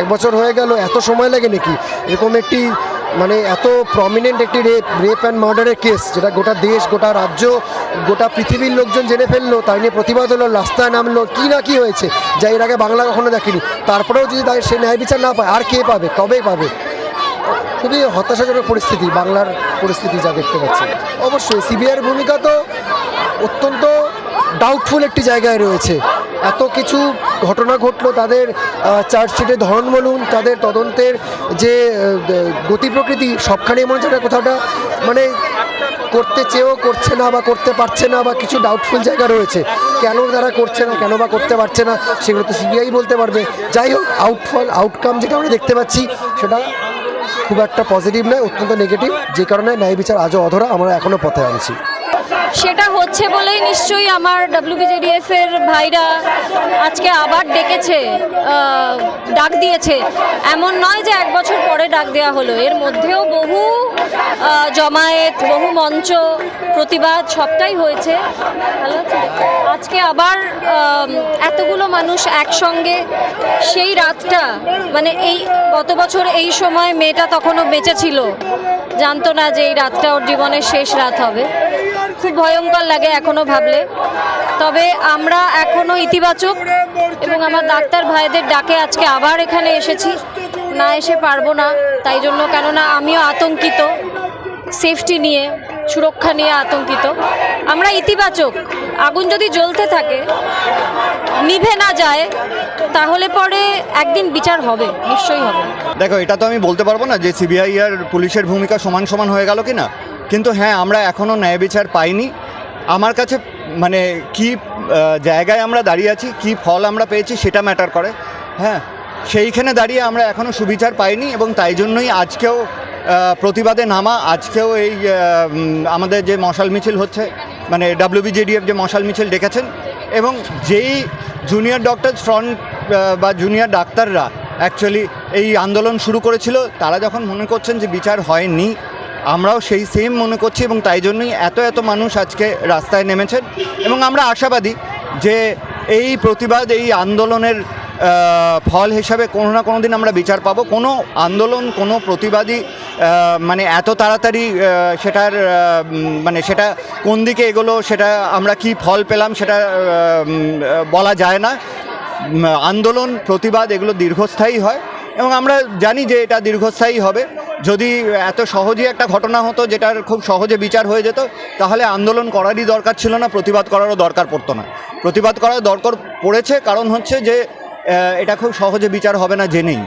এক বছর হয়ে গেল, এত সময় লাগে নাকি? এরকম একটি মানে এত প্রমিনেন্ট একটি রেপ রেপ অ্যান্ড মার্ডারের কেস যেটা গোটা দেশ, গোটা রাজ্য, গোটা পৃথিবীর লোকজন জেনে ফেলল, তাই নিয়ে প্রতিবাদ হলো, রাস্তায় নামলো, কি না কি হয়েছে, যা এর আগে বাংলা কখনো দেখেনি। তারপরেও যদি তাই সে ন্যায় বিচার না পায়, আর কে পাবে, কবে পাবে? খুবই হতাশাজনক পরিস্থিতি, বাংলার পরিস্থিতি যা দেখতে পাচ্ছি। অবশ্যই সিবিআইয়ের ভূমিকা তো অত্যন্ত ডাউটফুল একটি জায়গায় রয়েছে। এত কিছু ঘটনা ঘটলো তাদের চার্জশিটের ধরন বলুন, তাদের তদন্তের যে গতি প্রকৃতি সবখানে মনে হচ্ছে কোথাওটা মানে করতে চেয়েও করছে না বা করতে পারছে না বা কিছু ডাউটফুল জায়গা রয়েছে। কেন তারা করছে না, কেন বা করতে পারছে না, সেগুলো তো সিবিআই বলতে পারবে। যাই হোক আউটফল আউটকাম যেটা আমরা দেখতে পাচ্ছি, সেটা খুব একটা পজিটিভ নয়, অত্যন্ত নেগেটিভ যে কারণে ন্যায় বিচার আজও অধরা, আমরা এখনও পথে আনছি। সেটা হচ্ছে বলেই নিশ্চয়ই আমার ডাব্লিউবিজেডিএফ এর ভাইরা আজকে আবার ডেকেছে ডাক দিয়েছে। এমন নয় যে এক বছর পরে ডাক দেওয়া হলো। এর মধ্যেও বহু জমায়েত, বহু মঞ্চ, প্রতিবাদ সবটাই হয়েছে। আজকে আবার এতগুলো মানুষ একসঙ্গে সেই রাতটা মানে এই গত বছর এই সময় মেয়েটা তখনও বেঁচে ছিল। জানতো না যে এই রাতটা ওর জীবনের শেষ রাত হবে। খুব ভয়ঙ্কর লাগে এখনও ভাবলে। তবে আমরা এখনও ইতিবাচক এবং আমার ডাক্তার ভাইদের ডাকে আজকে আবার এখানে এসেছি। না এসে পারব না, তাই জন্য কেননা আমিও আতঙ্কিত সেফটি নিয়ে, সুরক্ষা নিয়ে আতঙ্কিত। আমরা ইতিবাচক, আগুন যদি জ্বলতে থাকে, নিভে না যায়, তাহলে পরে একদিন বিচার হবে, নিশ্চয়ই হবে। দেখো, এটা তো আমি বলতে পারব না যে সিবিআই আর পুলিশের ভূমিকা সমান সমান হয়ে গেল কি না কিন্তু হ্যাঁ আমরা এখনও ন্যায় বিচার পাইনি। আমার কাছে মানে কি জায়গায় আমরা দাঁড়িয়ে আছি, কি ফল আমরা পেয়েছি সেটা ম্যাটার করে। হ্যাঁ সেইখানে দাঁড়িয়ে আমরা এখনও সুবিচার পাইনি এবং তাই জন্যই আজকেও প্রতিবাদে নামা, আজকেও এই আমাদের যে মশাল মিছিল হচ্ছে মানে ডাব্লিউবিজেডিএফ যে মশাল মিছিল ডেকেছেন এবং যেই জুনিয়র ডক্টর ফ্রন্ট বা জুনিয়র ডাক্তাররা অ্যাকচুয়ালি এই আন্দোলন শুরু করেছিল, তারা যখন মনে করছেন যে বিচার হয়নি আমরাও সেই সেম মনে করছি এবং তাই জন্যই এত এত মানুষ আজকে রাস্তায় নেমেছেন। এবং আমরা আশাবাদী যে এই প্রতিবাদ, এই আন্দোলনের ফল হিসাবে কোনো না কোনো দিন আমরা বিচার পাবো। কোনো আন্দোলন, কোনো প্রতিবাদী মানে এত তাড়াতাড়ি সেটার মানে সেটা কোন দিকে এগোলো, সেটা আমরা কি ফল পেলাম, সেটা বলা যায় না। আন্দোলন, প্রতিবাদ এগুলো দীর্ঘস্থায়ী হয় এবং আমরা জানি যে এটা দীর্ঘস্থায়ী হবে। যদি এত সহজেই একটা ঘটনা হতো যেটার খুব সহজে বিচার হয়ে যেত, তাহলে আন্দোলন করারই দরকার ছিল না, প্রতিবাদ করারও দরকার পড়তো না। প্রতিবাদ করার দরকার পড়েছে, কারণ হচ্ছে যে এটা খুব সহজে বিচার হবে না জেনেই।